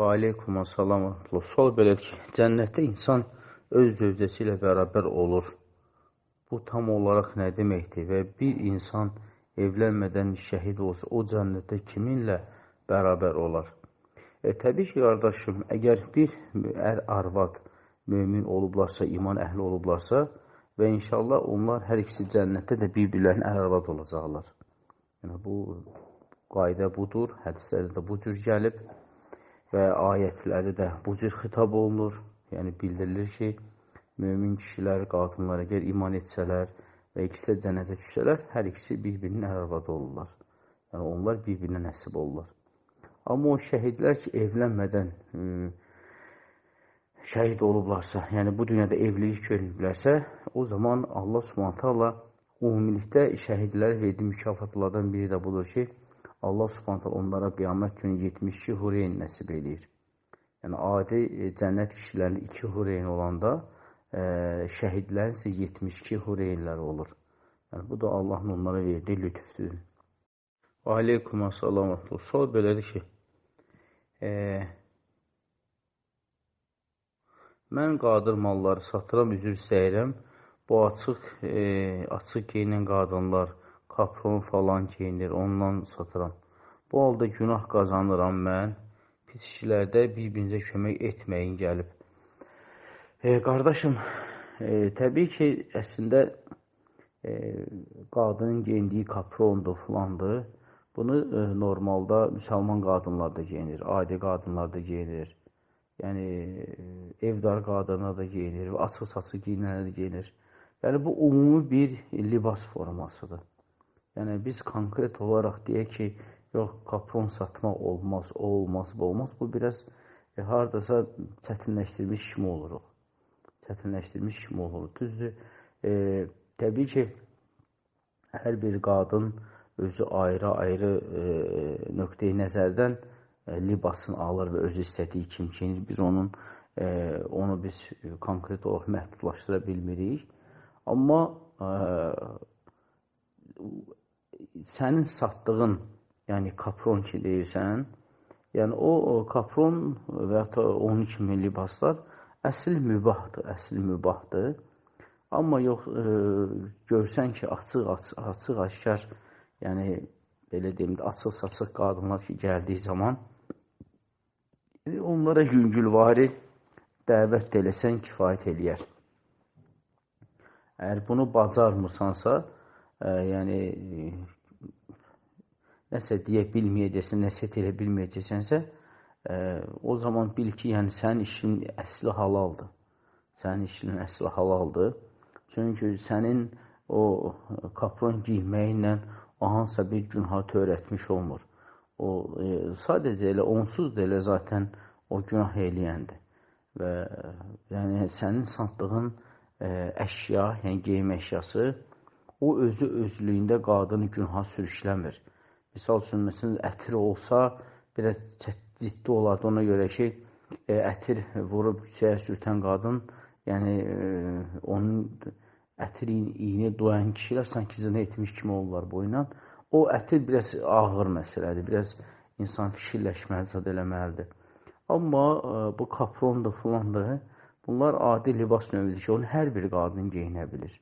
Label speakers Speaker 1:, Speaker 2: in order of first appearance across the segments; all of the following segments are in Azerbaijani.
Speaker 1: Və aleykum rəhmətullah. Sual belədir ki, cənnətdə insan öz zövcəsi ilə bərabər olur. Bu tam olaraq nə deməkdir? Və bir insan evlənmədən şəhid olsa, o cənnətdə kiminlə bərabər olar? E, təbii ki, qardaşım, əgər bir ər arvad mömin olublarsa, iman əhli olublarsa və inşallah onlar hər ikisi cənnətdə də bir-birlərinin ər arvad olacaqlar. Yəni, bu qayda budur, hədislərdə də bu cür gəlib və ayətləri də bu cür xitab olunur. Yəni bildirilir ki, mömin kişilər, qadınlar əgər iman etsələr və ikisi də cənnətə düşsələr, hər ikisi bir-birinin ərvadı olurlar. Yəni onlar bir-birinə nəsib olurlar. Amma o şəhidlər ki, evlənmədən şəhid olublarsa, yəni bu dünyada evlilik görüblərsə, o zaman Allah Subhanahu taala ümumilikdə şəhidlərə verdiyi mükafatlardan biri də budur ki, Allah subhanətə onlara qiyamət günü 72 hureyn nəsib eləyir. Yəni, adi e, cənnət kişilərinin 2 hureyn olanda, e, şəhidlərin isə 72 hureynlər olur. Yəni, bu da Allahın onlara verdiyi lütüfdür. Və aleykum və Sual belədir ki, e, mən qadir malları satıram, üzr istəyirəm. Bu açıq, e, açıq geyinən qadınlar, kapron falan geyinir, ondan satıram. Bu halda günah qazanıram mən. Pis işlərdə bir-birinizə kömək etməyin gəlib. E, qardaşım, e, təbii ki, əslində e, qadının geyindiyi kaprondur, filandır. Bunu e, normalda müsəlman qadınlar da geyinir, adi qadınlar da geyinir. Yəni, e, evdar qadınlar da geyinir, açıq-saçıq giyinənlər də geyinir. Yəni, bu ümumi bir libas formasıdır. Yəni biz konkret olaraq deyək ki, yox, kapron satmaq olmaz, o olmaz, bu olmaz. Bu biraz e, hardasa çətinləşdirilmiş kimi oluruq. Çətinləşdirilmiş kimi olur. Düzdür, e, təbii ki, hər bir qadın özü ayrı-ayrı e, nöqteyi nəzərdən e, libasını alır və özü istədiyi kimi geyinir. Biz onun e, onu biz konkret olaraq məhdudlaşdıra bilmirik. Amma e, sənin satdığın, yəni kapron ki deyirsən, yəni o, o kapron və ya da onun kimi libaslar əsl mübahdır, əsl mübahdır. Amma yox, e, görsən ki, açıq, açıq, açıq, aşkar, yəni belə deyim də, açıq-saçıq qadınlar ki, gəldiyi zaman e, onlara yüngülvari dəvət eləsən kifayət eləyər. Əgər bunu bacarmırsansa, ə, e, yəni nəsə deyə bilməyəcəksən, nəsiyyət elə bilməyəcəksənsə, ə, o zaman bil ki, yəni sənin işin əsli halaldır. Sənin işinin əsli halaldır. Çünki sənin o kapron giyməklə o hansısa bir günah törətmiş olmur. O e, sadəcə elə onsuz da elə zaten o günah eləyəndir. Və yəni sənin satdığın e, əşya, yəni geyim əşyası o özü özlüyündə qadını günaha sürükləmir. Misal üçün, məsələn, ətir olsa, biraz ciddi olardı ona görə ki, e, ətir vurub küçəyə sürtən qadın, yəni e, onun ətir iynə doyan kişilər sanki zinə etmiş kimi olurlar boyundan. O ətir biraz ağır məsələdir, biraz insan fikirləşməli, zad eləməlidir. Amma e, bu kaprondur, filandır, bunlar adi libas növüdür ki, onu hər bir qadın geyinə bilir.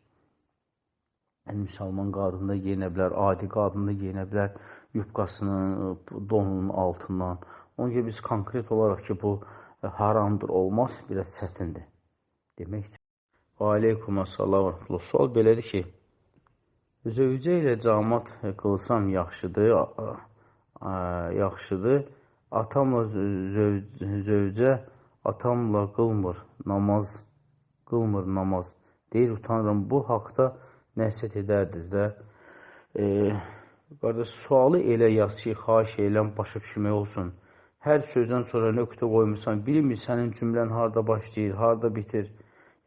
Speaker 1: Yəni, müsəlman qadın da geyinə bilər, adi qadın da geyinə bilər, yubqasının, donunun altından. Ona görə biz konkret olaraq ki, bu e, haramdır, olmaz, biraz çətindir. Demək ki, aleykum əssalam və sual belədir ki, zövcə ilə camat qılsam yaxşıdır, yaxşıdır, atamla zövcə atamla qılmır namaz, qılmır namaz. Deyir, utanıram, bu haqda nəsiyyət edərdiniz də. E, qardaş, sualı elə yaz ki, xahiş edirəm, başa düşmək olsun. Hər sözdən sonra nöqtə qoymusan, bilmir sənin cümlən harada başlayır, harada bitir.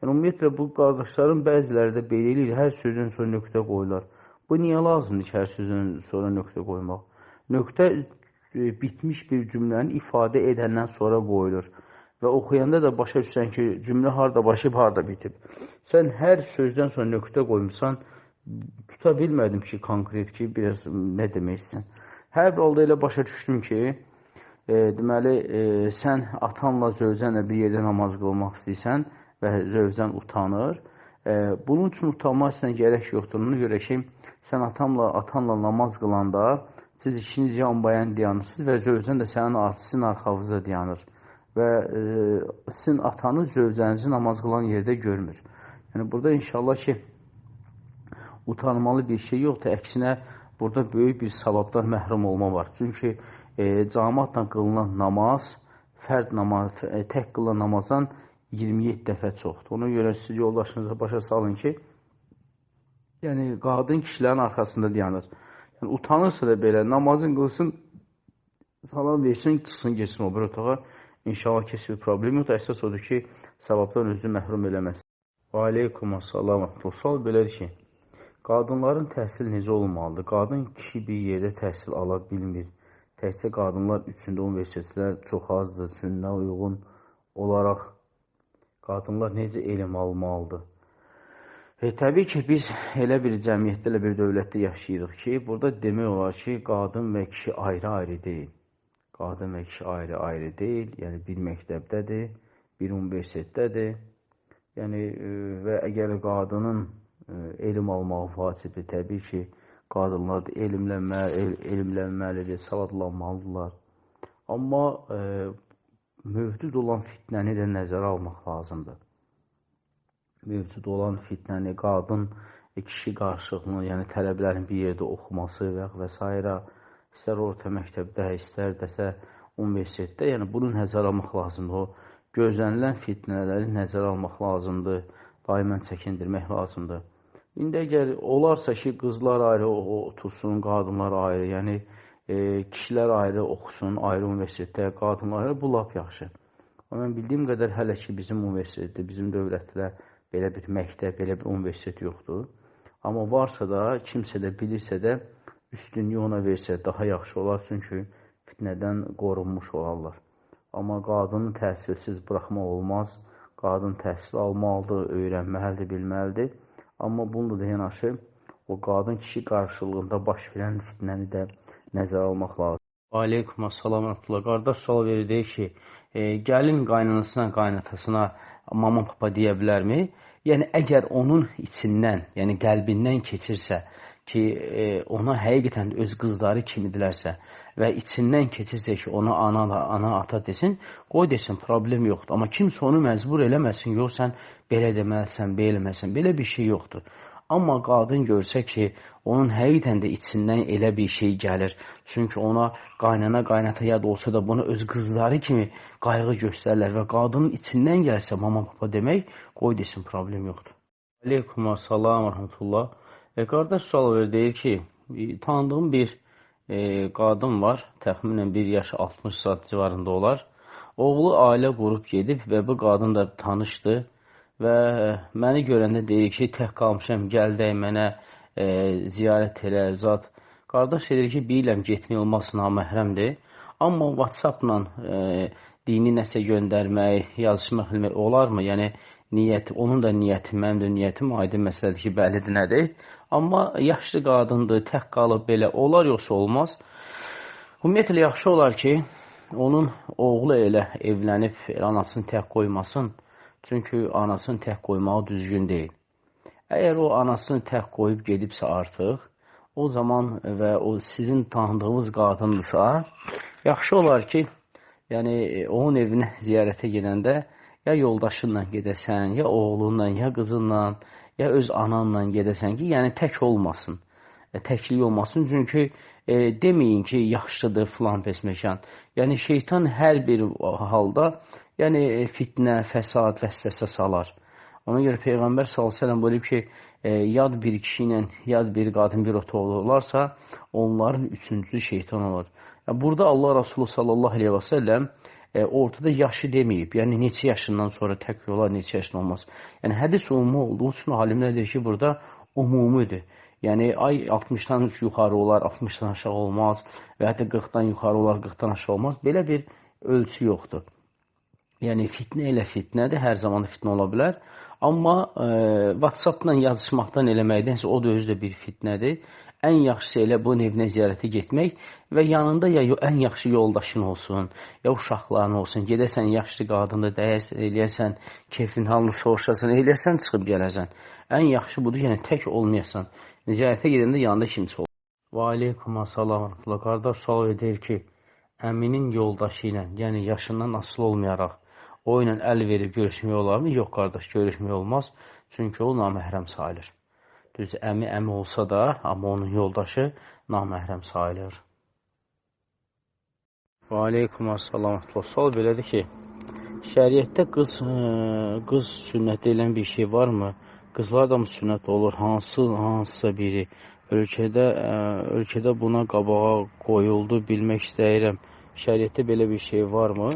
Speaker 1: Yəni, ümumiyyətlə, bu qardaşların bəziləri də belə eləyir, hər sözdən sonra nöqtə qoyurlar. Bu niyə lazımdır ki, hər sözdən sonra nöqtə qoymaq? Nöqtə e, bitmiş bir cümləni ifadə edəndən sonra qoyulur və oxuyanda da başa düşsən ki, cümlə harda başlayıb, harda bitib. Sən hər sözdən sonra nöqtə qoymusan, tuta bilmədim ki, konkret ki, biraz nə deməksən. Hər halda elə başa düşdüm ki, e, deməli, e, sən atanla, zövcənlə bir yerdə namaz qılmaq istəyirsən və zövcən utanır. E, bunun üçün utanmaq istəyən gərək yoxdur. Ona görə ki, sən atamla, atanla namaz qılanda siz ikiniz yan bayan dayanırsınız və zövcən də sənin sizin arxavızda dayanır. Və e, sizin atanız zövcənizi namaz qılan yerdə görmür. Yəni, burada inşallah ki, utanmalı bir şey yoxdur. Əksinə, burada böyük bir savabdan məhrum olma var. Çünki e, cəmaatla qılınan namaz, fərd namaz, e, tək qılınan namazdan 27 dəfə çoxdur. Ona görə siz yoldaşınıza başa salın ki, yəni qadın kişilərin arxasında dayanır. Yəni, utanırsa da belə namazın qılsın, salam versin, çıxsın, geçsin o bir otağa. İnşallah ki, bir problem yoxdur. Əsas odur ki, savabdan özünü məhrum eləməsin. Və aleykum assalam. Sual belədir ki, qadınların təhsil necə olmalıdır? Qadın kişi bir yerdə təhsil ala bilmir. Təkcə qadınlar üçündə universitetlər çox azdır. Sünnə uyğun olaraq qadınlar necə elm almalıdır? E, təbii ki, biz elə bir cəmiyyətdə, elə bir dövlətdə yaşayırıq ki, burada demək olar ki, qadın və kişi ayrı-ayrı deyil. Qadın və kişi ayrı-ayrı deyil, yəni bir məktəbdədir, bir universitetdədir. Yəni, e, və əgər qadının e, elm almağı vacibdir, təbii ki, qadınlar da elmlənməli, el, elmlənməlidir, savadlanmalıdırlar. Amma e, mövcud olan fitnəni də nəzərə almaq lazımdır. Mövcud olan fitnəni, qadın, e, kişi qarşılığını, yəni tələbələrin bir yerdə oxuması və, və s. istər orta məktəbdə, istər dəsə universitetdə, yəni bunu nəzərə almaq lazımdır. O gözlənilən fitnələri nəzərə almaq lazımdır, daimən çəkindirmək lazımdır. İndi əgər olarsa ki, qızlar ayrı otursun, qadınlar ayrı, yəni e, kişilər ayrı oxusun, ayrı universitetdə, qadınlar ayrı, bu lap yaxşı. Amma mən bildiyim qədər hələ ki, bizim universitetdə, bizim dövlətdə belə bir məktəb, belə bir universitet yoxdur. Amma varsa da, kimsə də bilirsə də, üstünlüyü ona versə daha yaxşı olar, çünki fitnədən qorunmuş olarlar. Amma qadını təhsilsiz buraxmaq olmaz. Qadın təhsil almalıdır, öyrənməlidir, bilməlidir. Amma bununla da yanaşı o qadın-kişi qarşılığında baş verən fitnəni də nəzərə almaq lazımdır. Aleykum assalam rəhmətullah. Qardaş sual verir ki, e, gəlin qaynanasına, qaynatasına mama papa deyə bilərmi? Yəni əgər onun içindən, yəni qəlbindən keçirsə ki, e, ona həqiqətən öz qızları kimidirlərsə və içindən keçirsə ki, ona ana, ana ata desin, qoy desin, problem yoxdur. Amma kimsə onu məcbur eləməsin, yox sən belə deməlisən, belə eləməlisən, belə bir şey yoxdur. Amma qadın görsə ki, onun həqiqətən də içindən elə bir şey gəlir. Çünki ona qaynana, qaynata yad olsa da bunu öz qızları kimi qayğı göstərlər və qadının içindən gəlsə mama papa demək, qoy desin, problem yoxdur. Aleykum assalam, rəhmətullah. E, qardaş sual verir, deyir ki, tanıdığım bir e, qadın var, təxminən 1 yaş 60 saat civarında olar. Oğlu ailə qurub gedib və bu qadın da tanışdı və məni görəndə deyir ki, tək qalmışam, gəl dəy mənə e, ziyarət elə, zat. Qardaş deyir ki, bilirəm getmək olmaz, naməhrəmdir. Amma WhatsApp-la e, dini nəsə göndərmək, yazışmaq olarmı? Yəni, niyyəti, onun da niyyəti, mənim də niyyətim aydın məsələdir ki, bəlidir nədir? Amma yaşlı qadındır, tək qalıb belə olar, yoxsa olmaz. Ümumiyyətlə, yaxşı olar ki, onun oğlu elə evlənib anasını tək qoymasın. Çünki anasını tək qoymağı düzgün deyil. Əgər o anasını tək qoyub gedibsə artıq, o zaman və o sizin tanıdığınız qadındırsa, yaxşı olar ki, yəni onun evinə ziyarətə gedəndə ya yoldaşınla gedəsən, ya oğlunla, ya qızınla, ya öz ananla gedəsən ki, yəni tək olmasın. E, təklik olmasın. Çünki e, deməyin ki, yaxşıdır filan pesməkan. Yəni şeytan hər bir halda yəni fitnə, fəsad, vəsvəsə salar. Ona görə Peyğəmbər s.ə.v buyurub ki, e, yad bir kişi ilə yad bir qadın bir otu olurlarsa, onların üçüncüsü şeytan olur. Yəni, burada Allah Rasulü sallallahu aleyhi və səlləm e, ortada yaşı deməyib. Yəni, neçə yaşından sonra tək olar, neçə yaşından olmaz. Yəni, hədis umumi olduğu üçün alimlər deyir ki, burada umumidir. Yəni, ay 60-dan yuxarı olar, 60-dan aşağı olmaz və hətta 40-dan yuxarı olar, 40-dan aşağı olmaz. Belə bir ölçü yoxdur. Yəni fitnə elə fitnədir, hər zaman fitnə ola bilər. Amma e, WhatsApp-la yazışmaqdan eləməkdənsə o da özü də bir fitnədir. Ən yaxşısı elə bunun evinə ziyarətə getmək və yanında ya ən yaxşı yoldaşın olsun, ya uşaqların olsun. Gedəsən yaxşı qadını dəyəsən, eləyəsən, keyfin halını soruşasan, eləyəsən, çıxıb gələsən. Ən yaxşı budur, yəni tək olmayasan. Ziyarətə gedəndə yanında kimsə olur. Və aleykum assalam. Qardaş sual edir ki, əminin yoldaşı ilə, yəni yaşından asılı olmayaraq o ilə əl verib görüşmək olarmı? Yox, qardaş, görüşmək olmaz. Çünki o naməhrəm sayılır. Düz əmi əmi olsa da, amma onun yoldaşı naməhrəm sayılır. Və aleykum assalam. Sual belədir ki, şəriətdə qız ə, qız sünnət edilən bir şey varmı? Qızlar da mı sünnət olur? Hansı hansısa biri ölkədə ə, ölkədə buna qabağa qoyuldu, bilmək istəyirəm. Şəriətdə belə bir şey varmı?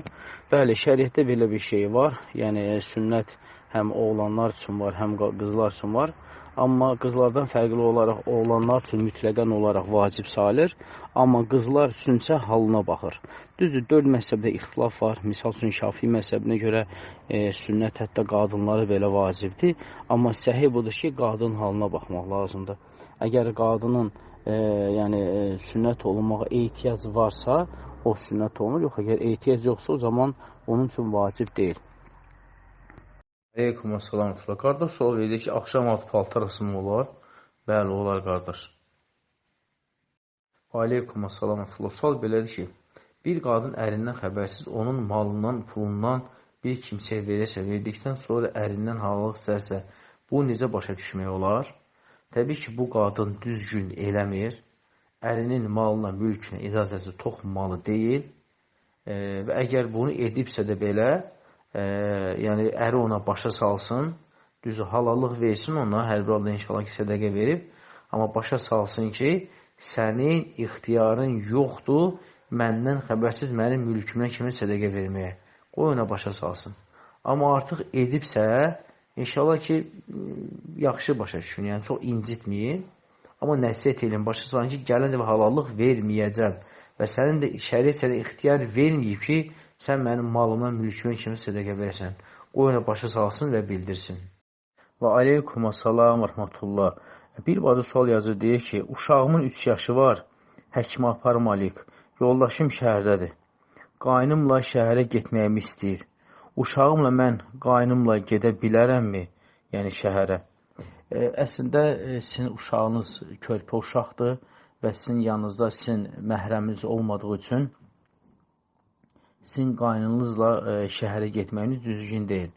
Speaker 1: Bəli, şəriətdə belə bir şey var. Yəni sünnət həm oğlanlar üçün var, həm qızlar üçün var. Amma qızlardan fərqli olaraq oğlanlar üçün mütləqən olaraq vacib sayılır. Amma qızlar üçünsə halına baxır. Düzdür, dörd məzhəbdə ixtilaf var. Misal üçün Şafi məzhəbinə görə e, sünnət hətta qadınları belə vacibdir. Amma səhih budur ki, qadın halına baxmaq lazımdır. Əgər qadının e, yəni e, sünnət olunmağa ehtiyac varsa, o sünnət olunur. Yox, əgər ehtiyac yoxsa, o zaman onun üçün vacib deyil. Aleykum assalam. Qardaş sual verir ki, axşam altı paltar asımı olar? Bəli, olar qardaş. Aleykum assalam. Sual belədir ki, bir qadın ərindən xəbərsiz onun malından, pulundan bir kimsəyə verəsə, verdikdən sonra ərindən halıq istərsə, bu necə başa düşmək olar? Təbii ki, bu qadın düzgün eləmir ərinin malına, mülkünə icazəsi toxunmalı deyil e, və əgər bunu edibsə də belə, e, yəni əri ona başa salsın, düzü halallıq versin ona, hər bir halda inşallah ki, sədəqə verib, amma başa salsın ki, sənin ixtiyarın yoxdur, məndən xəbərsiz mənim mülkümdən kimi sədəqə verməyə. Qoy ona başa salsın. Amma artıq edibsə, inşallah ki, yaxşı başa düşün, yəni çox incitməyin. Amma nəsiyyət edin, başa salın ki, gələn dəfə halallıq verməyəcəm və sənin də şəriət sənə ixtiyar verməyib ki, sən mənim malımdan, mülkümün kimi sədəqə versən. Qoy ona başa salsın və bildirsin. Və aleykum assalam rəhmətullah. Bir bacı sual yazır, deyir ki, uşağımın 3 yaşı var, həkimə aparmalıyıq. Yoldaşım şəhərdədir. Qaynımla şəhərə getməyimi istəyir. Uşağımla mən qaynımla gedə bilərəmmi? Yəni şəhərə. Əslində sizin uşağınız körpə uşaqdır və sizin yanınızda sizin məhrəminiz olmadığı üçün sizin qaynınızla şəhərə getməyiniz düzgün deyil.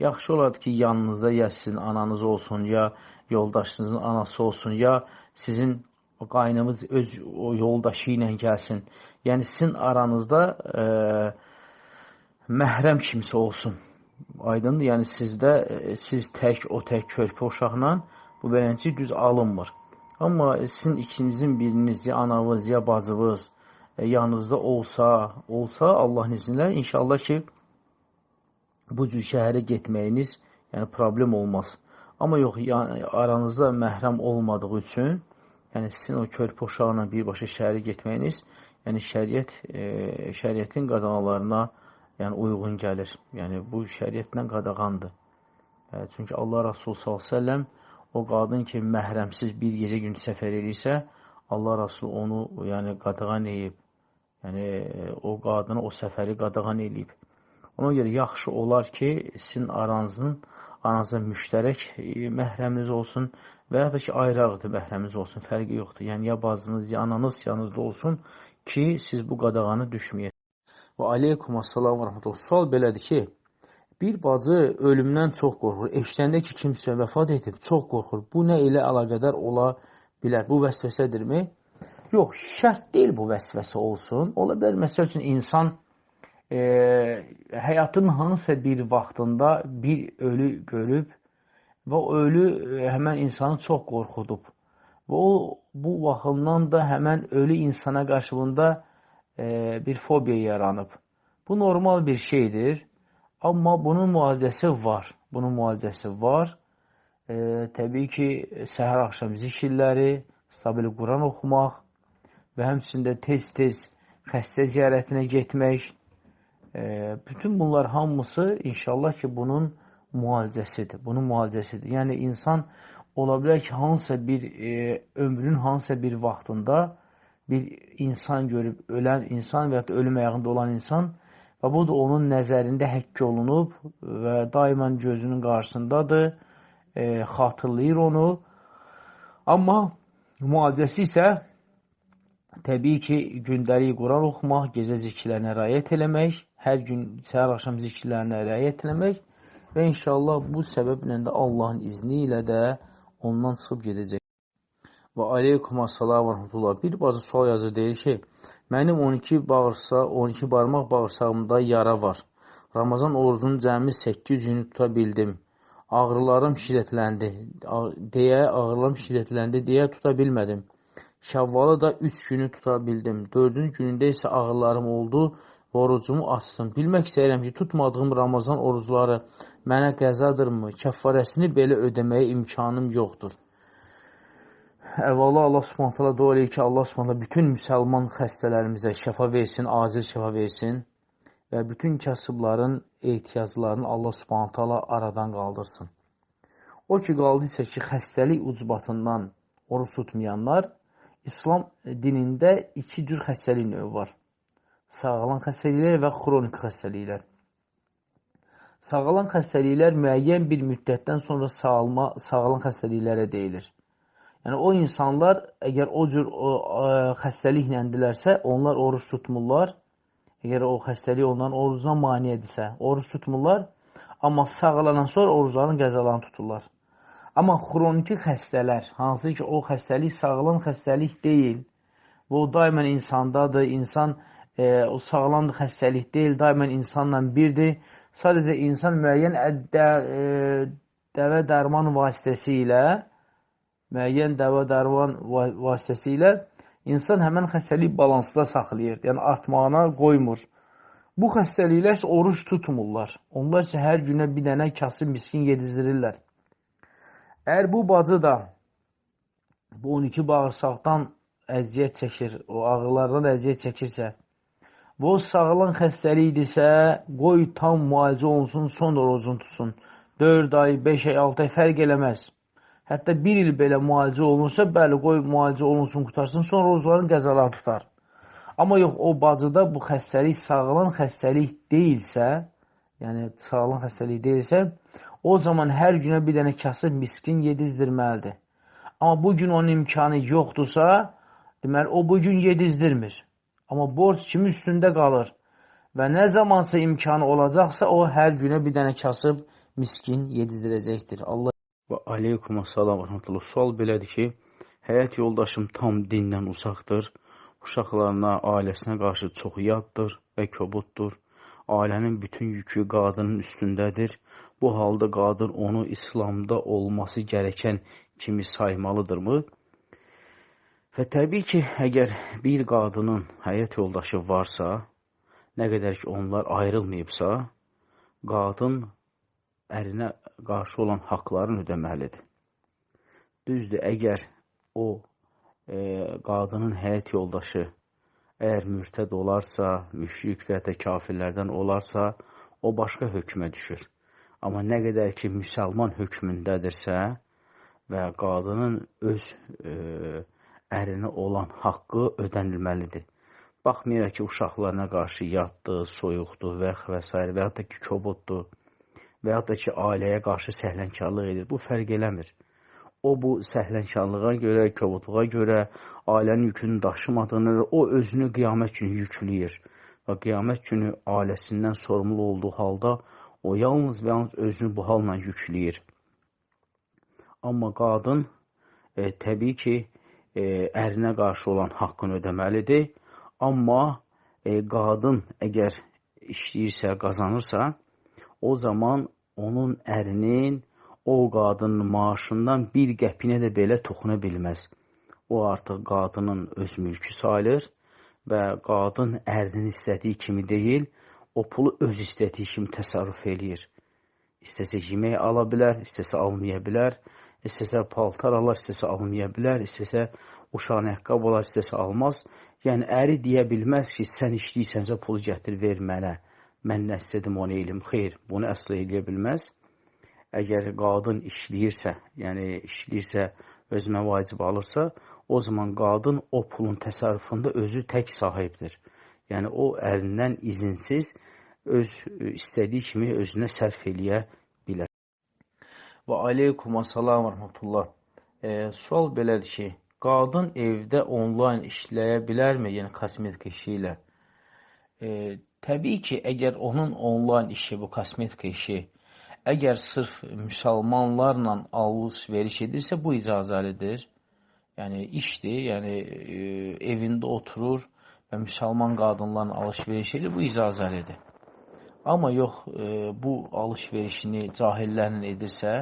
Speaker 1: Yaxşı olardı ki, yanınızda ya sizin ananız olsun, ya yoldaşınızın anası olsun, ya sizin qaynımız öz o yoldaşı ilə gəlsin. Yəni sizin aranızda e, məhrəm kimsə olsun. Aydındır? Yəni sizdə e, siz tək, o tək körpə uşaqla bu beləncə düz alınmır. Amma sizin ikinizin biriniz, ya anavız, ya bacınız e, yanınızda olsa, olsa Allahın izinlə inşallah ki bu cür şəhərə getməyiniz yəni problem olmaz. Amma yox, yəni, aranızda məhrəm olmadığı üçün, yəni sizin o körpə uşaqla birbaşa şəhərə getməyiniz, yəni şəriət, e, şəriətin qadağalarına yəni uyğun gəlir. Yəni bu şəriətlə qadağandır. E, çünki Allah Rasulü sallallahu o qadın ki məhrəmsiz bir gecə gün səfər edirsə, Allah Rasulü onu yəni qadağan edib. Yəni o qadını o səfəri qadağan edib. Ona görə yaxşı olar ki, sizin aranızın aranızda müştərək e, məhrəminiz olsun və ya da ki, ayrı-ayrı məhrəminiz olsun, fərqi yoxdur. Yəni, ya bacınız, ya ananız yanınızda olsun ki, siz bu qadağanı düşməyəsiniz. Və aleykum assalam və rəhmətullah. Sual belədir ki, bir bacı ölümdən çox qorxur. Eşləndə ki, kimsə vəfat edib, çox qorxur. Bu nə ilə əlaqədar ola bilər? Bu vəsvəsədirmi? Yox, şərt deyil bu vəsvəsə olsun. Ola bilər, məsəl üçün, insan e, həyatının hansısa bir vaxtında bir ölü görüb və o ölü e, həmən insanı çox qorxudub. Və o, bu baxımdan da həmən ölü insana qarşılığında e, bir fobiya yaranıb. Bu normal bir şeydir. Amma bunun müalicəsi var. Bunun müalicəsi var. E, təbii ki, səhər axşam zikirləri, stabil Quran oxumaq və həmçində tez-tez xəstə ziyarətinə getmək, E, bütün bunlar hamısı inşallah ki, bunun müalicəsidir. Bunun müalicəsidir. Yəni, insan ola bilər ki, hansısa bir e, ömrün hansısa bir vaxtında bir insan görüb, ölən insan və ya ölüm ayağında olan insan və bu da onun nəzərində həkk olunub və daimən gözünün qarşısındadır, e, xatırlayır onu. Amma müalicəsi isə təbii ki, gündəlik Quran oxumaq, gecə zikirlərinə rayət eləmək, hər gün səhər axşam zikirlərinə rayət eləmək və inşallah bu səbəblə də Allahın izni ilə də ondan çıxıb gedəcək. Və aleykum assalam və rahmetullah. Bir bacı sual yazır, deyir ki, mənim 12 bağırsa, 12 barmaq bağırsağımda yara var. Ramazan orucunu cəmi 8 günü tuta bildim. Ağrılarım şiddətləndi. Deyə, ağrılarım şiddətləndi deyə tuta bilmədim. Şəvvalı da 3 günü tuta bildim. 4-cü günündə isə ağrılarım oldu və orucumu açdım. Bilmək istəyirəm ki, tutmadığım Ramazan orucları mənə qəzadırmı? Kəffarəsini belə ödəməyə imkanım yoxdur. Əvvəla Allah Subhanahu taala dua eləyir ki, Allah Subhanahu bütün müsəlman xəstələrimizə şəfa versin, acil şəfa versin və bütün kasıbların ehtiyaclarını Allah Subhanahu taala aradan qaldırsın. O ki qaldısa ki, xəstəlik ucbatından oruç tutmayanlar İslam dinində iki cür xəstəlik növü var. Sağalan xəstəliklər və xronik xəstəliklər. Sağalan xəstəliklər müəyyən bir müddətdən sonra sağalma, sağalan xəstəliklərə deyilir. Yəni o insanlar əgər o cür o, ə, xəstəliklədirlərsə, onlar oruç tutmurlar. Əgər o xəstəlik onların orucuna maneədirsə, oruç tutmurlar. Amma sağlanan sonra oruclarını qəzalarını tuturlar. Amma xroniki xəstələr, hansı ki o xəstəlik sağlam xəstəlik deyil. Bu daimən insandadır. İnsan e, o sağlam xəstəlik deyil, daimən insanla birdir. Sadəcə insan müəyyən də, e, dəvə dərman vasitəsilə müəyyən dəva dərman vasitəsilə insan həmən xəstəlik balansda saxlayır, yəni artmağına qoymur. Bu xəstəliklər oruç tutmurlar. Onlar isə hər günə bir dənə kasıb miskin yedizdirirlər. Əgər bu bacı da bu 12 bağırsaqdan əziyyət çəkir, o ağrılardan əziyyət çəkirsə, bu sağlam xəstəlikdirsə, qoy tam müalicə olunsun, sonra orucunu tutsun. 4 ay, 5 ay, 6 ay fərq eləməz. Hətta bir il belə müalicə olunsa, bəli, qoy müalicə olunsun, qutarsın, sonra orucların qəzaları tutar. Amma yox, o bacıda bu xəstəlik sağlam xəstəlik deyilsə, yəni sağlam xəstəlik deyilsə, o zaman hər günə bir dənə kasıb miskin yedizdirməlidir. Amma bu gün onun imkanı yoxdursa, deməli, o bu gün yedizdirmir. Amma borc kimi üstündə qalır. Və nə zamansa imkanı olacaqsa, o hər günə bir dənə kasıb miskin yedizdirəcəkdir. Allah
Speaker 2: Və aleykum assalam və rəhmətullah. Sual belədir ki, həyat yoldaşım tam dindən uzaqdır. Uşaqlarına, ailəsinə qarşı çox yaddır və kobuddur. Ailənin bütün yükü qadının üstündədir. Bu halda qadın onu İslamda olması gərəkən kimi saymalıdırmı? Və təbii ki, əgər bir qadının həyat yoldaşı varsa, nə qədər ki onlar ayrılmayıbsa, qadın ərinə qarşı olan haqlarını ödəməlidir. Düzdür, əgər o e, qadının həyat yoldaşı əgər mürtəd olarsa, müşrik və ya kafirlərdən olarsa, o başqa hökmə düşür. Amma nə qədər ki, müsəlman hökmündədirsə və qadının öz e, ərinə olan haqqı ödənilməlidir. Baxmayaraq ki, uşaqlarına qarşı yaddır, soyuqdur və, və s. və ya da ki, kobuddur və yaxud da ki, ailəyə qarşı səhlənkarlıq edir. Bu fərq eləmir. O bu səhlənkarlığa görə, kobudluğa görə ailənin yükünü daşımadığını, o özünü qiyamət günü yükləyir. Və qiyamət günü ailəsindən sorumlu olduğu halda o yalnız və yalnız özünü bu halla yükləyir. Amma qadın e, təbii ki, e, ərinə qarşı olan haqqını ödəməlidir. Amma e, qadın əgər işləyirsə, qazanırsa, o zaman onun ərinin o qadının maaşından bir qəpinə də belə toxuna bilməz. O artıq qadının öz mülkü sayılır və qadın ərinin istədiyi kimi deyil, o pulu öz istədiyi kimi təsərrüf eləyir. İstəsə yemək ala bilər, istəsə almaya bilər, istəsə paltar alar, istəsə almaya bilər, istəsə uşağın əqqab olar, istəsə almaz. Yəni əri deyə bilməz ki, sən işləyirsənsə pulu gətir ver mənə mən nə istədim onu elm. Xeyr, bunu əsla eləyə bilməz. Əgər qadın işləyirsə, yəni işləyirsə, özünə vacib alırsa, o zaman qadın o pulun təsərrüfunda özü tək sahibdir. Yəni o ərindən izinsiz öz istədiyi kimi özünə sərf eləyə bilər.
Speaker 1: Və aleykum assalam və rahmetullah. E, sual belədir ki, qadın evdə onlayn işləyə bilərmi, yəni kosmetika işi ilə? E, təbii ki, əgər onun onlayn işi, bu kosmetika işi, əgər sırf müsəlmanlarla alış-veriş edirsə, bu icazəlidir. Yəni işdir, yəni e, evində oturur və müsəlman qadınlarla alış-veriş edir, bu icazəlidir. Amma yox, e, bu alış-verişini cahillərlə edirsə,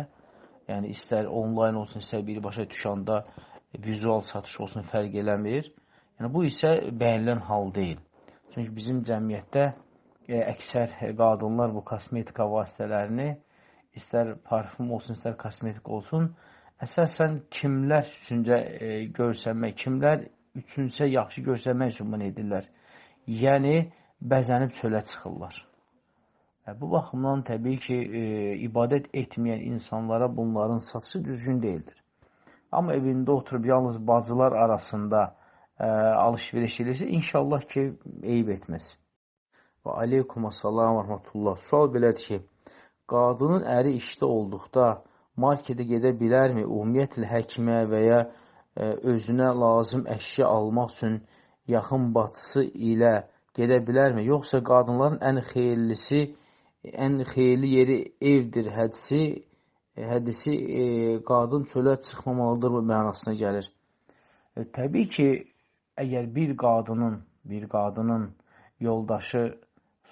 Speaker 1: yəni istər onlayn olsun, istər birbaşa dükanda vizual satış olsun, fərq eləmir. Yəni bu isə bəyənilən hal deyil. Çünki bizim cəmiyyətdə e, əksər qadınlar bu kosmetika vasitələrini istər parfum olsun, istər kosmetika olsun, əsasən kimlər üçüncə e, görsənmək, kimlər üçüncə yaxşı görsənmək üçün bunu edirlər. Yəni, bəzənib çölə çıxırlar. E, bu baxımdan təbii ki, e, ibadət etməyən insanlara bunların satışı düzgün deyildir. Amma evində oturub yalnız bacılar arasında e, alış-veriş edirsə, inşallah ki, eyib etməz. Və aleykum assalam və rahmetullah. Sual belədir ki, qadının əri işdə olduqda marketə gedə bilərmi? Ümumiyyətlə həkimə və ya e, özünə lazım əşya almaq üçün yaxın batısı ilə gedə bilərmi? Yoxsa qadınların ən xeyirlisi, ən xeyirli yeri evdir hədisi, hədisi e, qadın çölə çıxmamalıdır mənasına gəlir. E, təbii ki, əgər bir qadının, bir qadının yoldaşı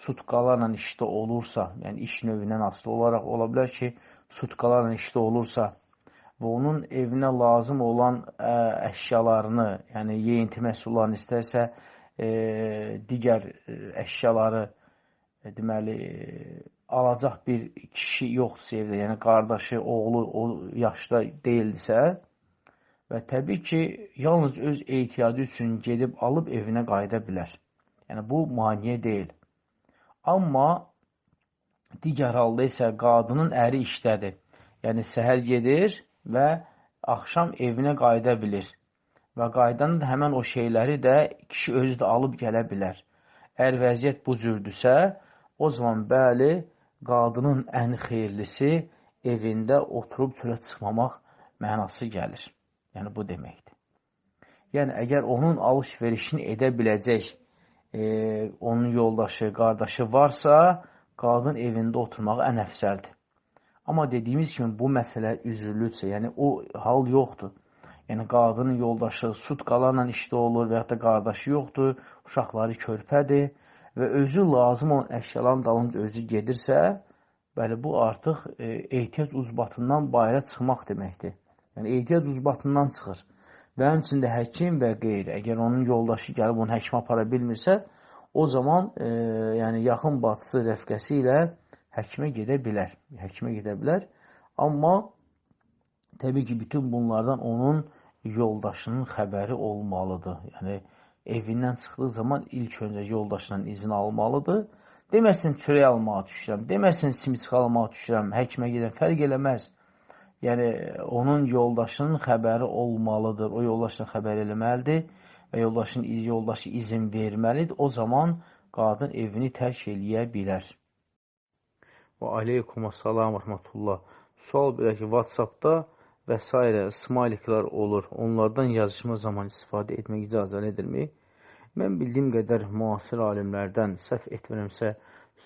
Speaker 1: sutkalarla işdə olursa, yəni iş növündən asılı olaraq ola bilər ki, sutkalarla işdə olursa və onun evinə lazım olan ə, əşyalarını, yəni yeyinti məhsullarını istərsə, e, digər ə, əşyaları e, deməli e, alacaq bir kişi yoxdursa evdə, yəni qardaşı, oğlu o yaşda deyildisə, və təbii ki, yalnız öz ehtiyacı üçün gedib alıb evinə qayıda bilər. Yəni bu maniyə deyil. Amma digər halda isə qadının əri işdədir. Yəni səhər gedir və axşam evinə qayıda bilir. Və qayıdanda da həmən o şeyləri də kişi özü də alıb gələ bilər. Əgər vəziyyət bu cürdürsə, o zaman bəli, qadının ən xeyirlisi evində oturub çölə çıxmamaq mənası gəlir. Yəni bu deməkdir. Yəni əgər onun alış-verişini edə biləcək e, onun yoldaşı, qardaşı varsa, qadın evində oturmağı ən əfsəldir. Amma dediyimiz kimi bu məsələ üzrlüdsə, yəni o hal yoxdur. Yəni qadının yoldaşı sutkalarla işdə olur və ya da qardaşı yoxdur, uşaqları körpədir və özü lazım olan əşyaların dalınca özü gedirsə, bəli bu artıq e, ehtiyac uzbatından bayıra çıxmaq deməkdir. Yəni ehtiyac uzbatından çıxır. Və həmçində həkim və qeyri, əgər onun yoldaşı gəlib onu həkimə apara bilmirsə, o zaman e, yəni yaxın batısı rəfqəsi ilə həkimə gedə bilər. Həkimə gedə bilər. Amma təbii ki, bütün bunlardan onun yoldaşının xəbəri olmalıdır. Yəni evindən çıxdığı zaman ilk öncə yoldaşından izin almalıdır. Deməsin çörək almağa düşürəm, deməsin simçi almağa düşürəm, həkimə gedən fərq eləməz. Yəni, onun yoldaşının xəbəri olmalıdır. O yoldaşına xəbər eləməlidir və yoldaşın, yoldaşı izin verməlidir. O zaman qadın evini tərk eləyə bilər.
Speaker 2: Və aleykum assalam rəhmətullah. Sual belə ki, WhatsApp-da və s. smayliklər olur. Onlardan yazışma zaman istifadə etmək icazəlidirmi? Mən bildiyim qədər müasir alimlərdən, səhv etmirəmsə,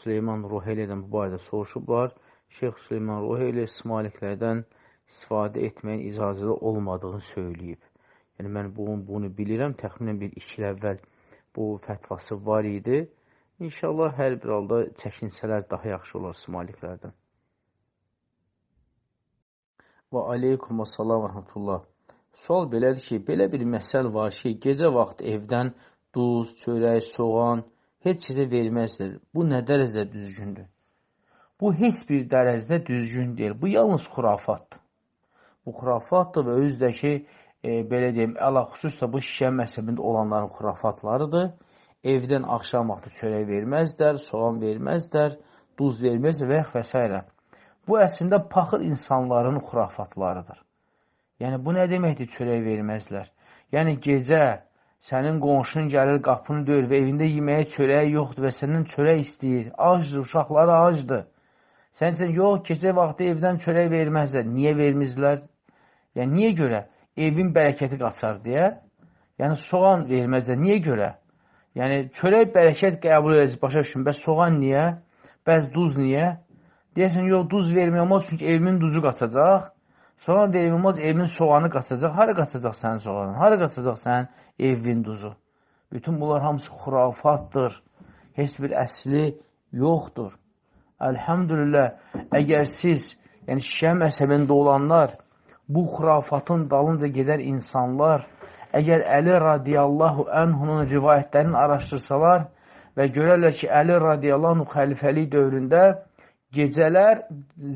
Speaker 2: Süleyman Ruheylidən bu barədə soruşublar. Şeyx Süleyman Ruheyli smayliklərdən istifadə etməyin icazəli olmadığını söyləyib. Yəni, mən bunu, bunu bilirəm, təxminən bir iki il əvvəl bu fətvası var idi. İnşallah hər bir halda çəkinsələr daha yaxşı olar Somaliklərdən. Və aleykum və salam və rəhmətullah. Sual belədir ki, belə bir məsəl var ki, gecə vaxt evdən duz, çörək, soğan heç kəsə verməzdir. Bu nə dərəcədə düzgündür? Bu heç bir dərəcədə düzgün deyil. Bu yalnız xurafatdır bu xurafatdır və özdəki e, belə deyim, əla xüsus da bu şişə məhzəbində olanların xurafatlarıdır. evdən axşam vaxtı çörək verməzlər, soğan verməzlər, duz verməzlər və və s. Bu əslində paxır insanların xurafatlarıdır. Yəni, bu nə deməkdir çörək verməzlər? Yəni, gecə sənin qonşun gəlir, qapını döyür və evində yeməyə çörək yoxdur və səndən çörək istəyir. Acdır, uşaqları acdır. Sən üçün, yox, gecə vaxtı evdən çörək verməzlər. Niyə vermizlər? Yəni, niyə görə? Evin bərəkəti qaçar deyə. Yəni, soğan verməzlər. Niyə görə? Yəni, çörək bərəkət qəbul edəcək, başa düşün. Bəs soğan niyə? Bəs duz niyə? Deyəsən, yox, duz vermək olmaz, çünki evimin duzu qaçacaq. Soğan vermək olmaz, evimin soğanı qaçacaq. Hara qaçacaq sənin soğanın? Hara qaçacaq sənin evin duzu? Bütün bunlar hamısı xurafatdır. Heç bir əsli yoxdur. Əlhəmdülillah, əgər siz, yəni şişə məsəbində olanlar, bu xurafatın dalınca gedər insanlar, əgər Əli radiyallahu ənhunun rivayətlərini araşdırsalar və görərlər ki, Əli radiyallahu anh xəlifəlik dövründə Gecələr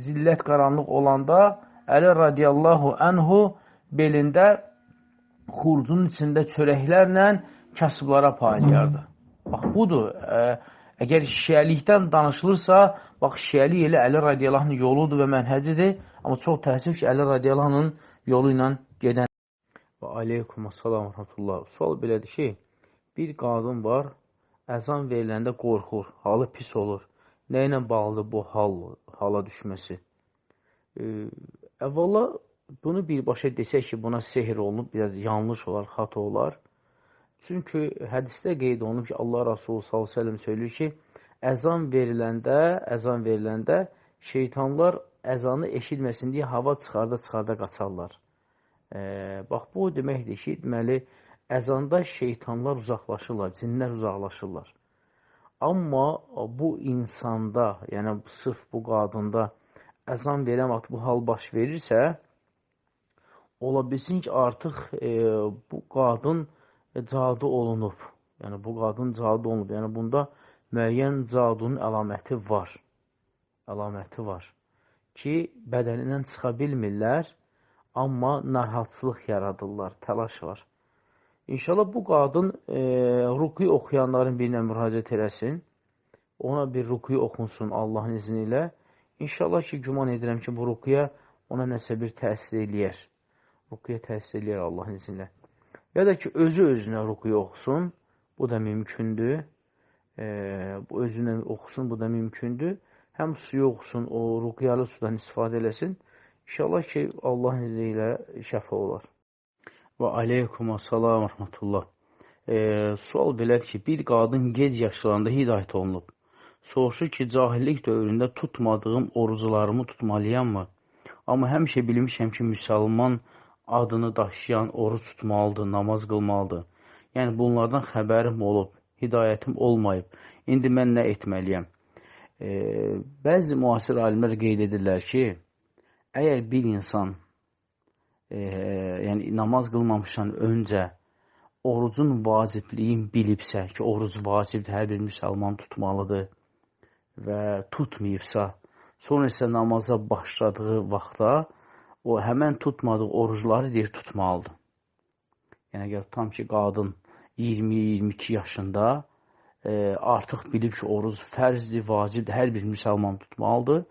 Speaker 2: zillət qaranlıq olanda Əli radiyallahu ənhu belində xurcunun içində çörəklərlə kasıblara paylayardı. Bax, budur. Ə, əgər şiəlikdən danışılırsa, bax, şiəlik elə Əli radiyallahu yoludur və mənhəcidir. Amma çox təəssüf ki, Əli radiyallahu yolu ilə gedən. Və aleykum assalam və rahmatullah. Sual belədir ki, bir qadın var, əzan veriləndə qorxur, halı pis olur. Nə ilə bağlıdır bu hal, hala düşməsi? E, əvvəla bunu birbaşa desək ki, buna sehr olunub, biraz yanlış olar, xata olar. Çünki hədisdə qeyd olunub ki, Allah Rasulü s.ə.v söylüyor ki, əzan veriləndə, əzan veriləndə şeytanlar əzanı eşitməsin deyə hava çıxarda-çıxarda qaçarlar. E, bax, bu deməkdir ki, deməli, əzanda şeytanlar uzaqlaşırlar, cinlər uzaqlaşırlar. Amma bu insanda, yəni sırf bu qadında əzan verən vaxt bu hal baş verirsə, ola bilsin ki, artıq e, bu qadın cadu olunub. Yəni, bu qadın cadu olunub. Yəni, bunda müəyyən cadunun əlaməti var. Əlaməti var. Ki, bədənindən çıxa bilmirlər, amma narahatçılıq yaradırlar, təlaş var. İnşallah bu qadın e, ruqi oxuyanların birinə müraciət eləsin. Ona bir ruqi oxunsun Allahın izni ilə. İnşallah ki, güman edirəm ki, bu ruqiyə ona nəsə bir təsir eləyər. Ruqiyə təsir eləyər Allahın izni ilə. Ya da ki, özü özünə ruqiyə oxusun. Bu da mümkündür. E, özünə oxusun, bu da mümkündür. Həm suyu oxusun, o ruqiyalı sudan istifadə eləsin. İnşallah ki, Allahın izni ilə şəfa olar. Və aleykum assalam rəhmətullah. E, sual belədir ki, bir qadın gec yaşlarında hidayət olunub. Soruşur ki, cahillik dövründə tutmadığım orucularımı tutmalıyammı? Amma həmişə bilmişəm ki, müsəlman adını daşıyan oruç tutmalıdır, namaz qılmalıdır. Yəni, bunlardan xəbərim olub, hidayətim olmayıb. İndi mən nə etməliyəm? E, bəzi müasir alimlər qeyd edirlər ki, əgər bir insan e, yəni namaz qılmamışdan öncə orucun vacibliyin bilibsə ki, oruc vacibdir, hər bir müsəlman tutmalıdır və tutmayıbsa, sonra isə namaza başladığı vaxtda o həmən tutmadığı orucları deyir tutmalıdır. Yəni, əgər tam ki, qadın 20-22 yaşında e, artıq bilib ki, oruc fərzdir, vacibdir, hər bir müsəlman tutmalıdır,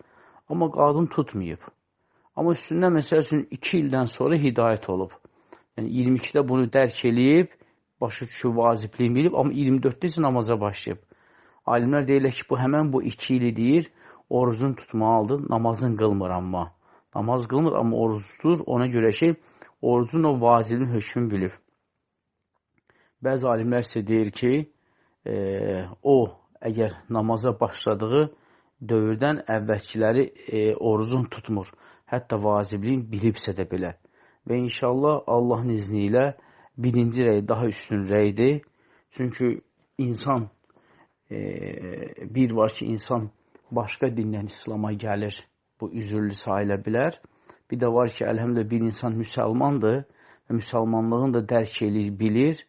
Speaker 2: amma qadın tutmayıb. Amma üstündən məsəl üçün 2 ildən sonra hidayət olub. Yəni 22-də bunu dərk eləyib, başa düşür vacibliyi bilib, amma 24-də isə namaza başlayıb. Alimlər deyirlər ki, bu həmən bu 2 ili deyir, orucun tutmalıdır, namazın qılmır amma. Namaz qılmır, amma oruc tutur, ona görə ki, orucun o vacibin hökmünü bilib. Bəzi alimlər isə deyir ki, e, o əgər namaza başladığı dövrdən əvvəlkiləri e, orucun tutmur hətta vacibliyin bilibsə də belə. Və inşallah Allahın izni ilə birinci rəy daha üstün rəydir. Çünki insan e, bir var ki, insan başqa dindən İslama gəlir, bu üzürlü sayıla bilər. Bir də var ki, əlhəmdə bir insan müsəlmandır və müsəlmanlığını da dərk edir, bilir,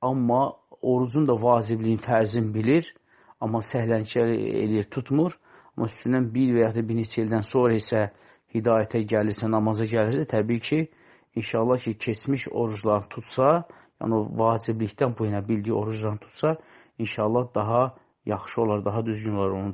Speaker 2: amma orucun da vacibliyin fərzin bilir, amma səhlənkər eləyir, tutmur. Amma üstündən bir və ya da bir neçə ildən sonra isə hidayətə gəlirsə, namaza gəlirsə, təbii ki, inşallah ki, keçmiş oruclar tutsa, yəni o vaciblikdən bu yana bildiyi orucdan tutsa, İnşallah daha yaxşı olar, daha düzgün olar onun